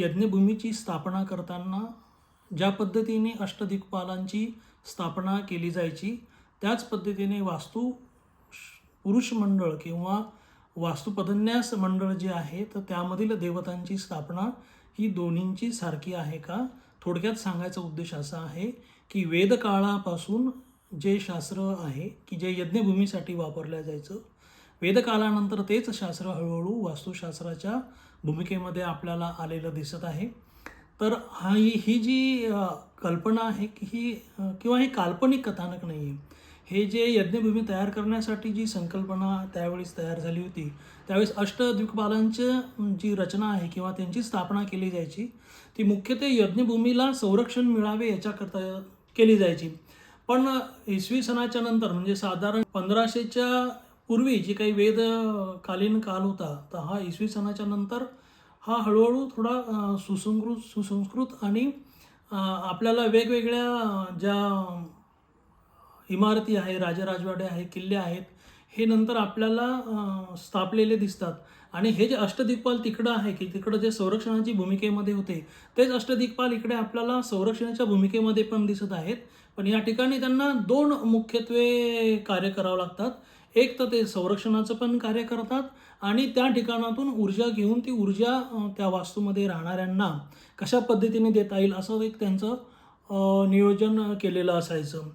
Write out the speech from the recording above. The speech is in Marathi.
यज्ञभूमीची स्थापना करताना ज्या पद्धतीने अष्टदिक्पालांची स्थापना केली जायची त्याच पद्धतीने वास्तू पुरुष मंडळ किंवा वास्तुपदन्यास मंडळ जे आहे तर त्यामधील देवतांची स्थापना ही दोन्हींची सारखी आहे का? थोडक्यात सांगायचा उद्देश असा आहे की वेदकाळापासून जे शास्त्र आहे की जे यज्ञभूमीसाठी वापरलं जायचं वेदकालानंतर तेच शास्त्र हळूहळू वास्तुशास्त्राच्या भूमिकेमध्ये आपल्याला आलेलं दिसत आहे. तर हा ही जी कल्पना आहे की ही किंवा हे काल्पनिक कथानक नाही आहे. हे जे यज्ञभूमी तयार करण्यासाठी जी संकल्पना त्यावेळेस तयार झाली होती त्यावेळेस अष्टदिक्पालांची जी रचना आहे किंवा त्यांची स्थापना केली जायची ती मुख्यत्वे यज्ञभूमीला संरक्षण मिळावे याच्याकरता केली जायची. पण इसवी सणाच्या नंतर म्हणजे साधारण पंधराशेच्या पूर्वी जी काही वेदकालीन काल होता तर हा इसवी सणाच्या नंतर हा हळूहळू थोडा सुसंकृत सुसंस्कृत सुसंस्कृत आणि आपल्याला वेगवेगळ्या ज्या इमारती आहे राजराजवाडे आहे किल्ले आहेत हे नंतर आपल्याला स्थापलेले दिसतात. आणि हे जे अष्टदिग्पाल तिकडं आहे की तिकडं जे संरक्षणाची भूमिकेमध्ये होते तेच अष्टदिग्पाल इकडे आपल्याला संरक्षणाच्या भूमिकेमध्ये पण दिसत आहेत. पण या ठिकाणी त्यांना दोन मुख्यत्वे कार्य करावं लागतात. एक तर ते संरक्षणाचं पण कार्य करतात आणि त्या ठिकाणातून ऊर्जा घेऊन ती ऊर्जा त्या वास्तूमध्ये राहणाऱ्यांना कशा पद्धतीने देता येईल असं एक त्यांचं नियोजन केलेलं असायचं.